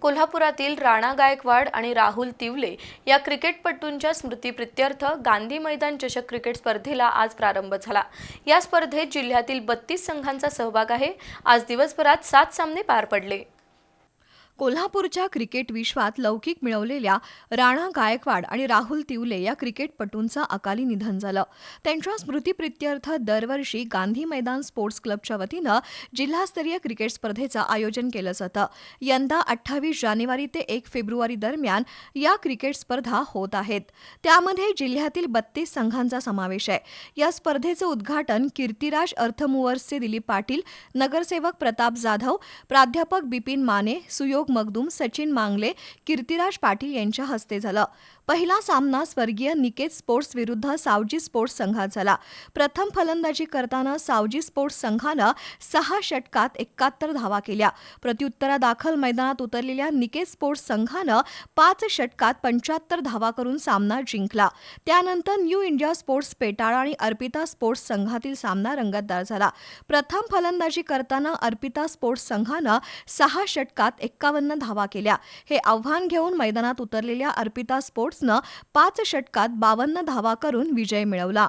कोल्हापुरातील राणा गायकवाड आणि राहुल तिवले या क्रिकेटपटूंच्या स्मृतीप्रित्यर्थ गांधी मैदान चषक क्रिकेट स्पर्धेला आज प्रारंभ झाला. या स्पर्धेत जिल्ह्यातील बत्तीस संघांचा सहभाग आहे. आज दिवसभरात सात सामने पार पडले. कोल्हापूरच्या क्रिकेट विश्वात लौकिक मिळवलेल्या राणा गायकवाड आणि राहुल तिवले या क्रिकेटपटूंचं अकाली निधन झालं. त्यांच्या स्मृतीप्रित्यर्थ दरवर्षी गांधी मैदान स्पोर्ट्स क्लबच्या वतीनं जिल्हास्तरीय क्रिकेट स्पर्धेचं आयोजन केलं जातं यंदा अठ्ठावीस जानेवारी ते एक फेब्रुवारी दरम्यान या क्रिकेट स्पर्धा होत आहेत. त्यामध्ये जिल्ह्यातील बत्तीस संघांचा समावेश आहे. या स्पर्धेचं उद्घाटन कीर्तिराज अर्थमुवर्सचे दिलीप पाटील नगरसेवक प्रताप जाधव प्राध्यापक बिपिन माने सुयोग मगदूम सचिन मांगले कीर्तिराज पाटील यांच्या हस्ते झालं. पहिला सामना स्वर्गीय निकेत स्पोर्ट्स विरुद्ध सावजी स्पोर्ट्स संघात झाला. प्रथम फलंदाजी करताना सावजी स्पोर्ट्स संघानं सहा षटकात एकाहत्तर धावा केल्या. प्रत्युत्तरादाखल मैदानात उतरलेल्या निकेत स्पोर्ट्स संघानं पाच षटकात पंच्याहत्तर धावा करून सामना जिंकला. त्यानंतर न्यू इंडिया स्पोर्ट्स पेटाळा आणि अर्पिता स्पोर्ट्स संघातील सामना रंगतदार झाला. प्रथम फलंदाजी करताना अर्पिता स्पोर्ट्स संघानं सहा षटकात एक्कावन्न धावा केल्या. हे आव्हान घेऊन मैदानात उतरलेल्या अर्पिता स्पोर्ट्स स्पोर्ट्सनं पाच षटकात बावन्न धावा करून विजय मिळवला.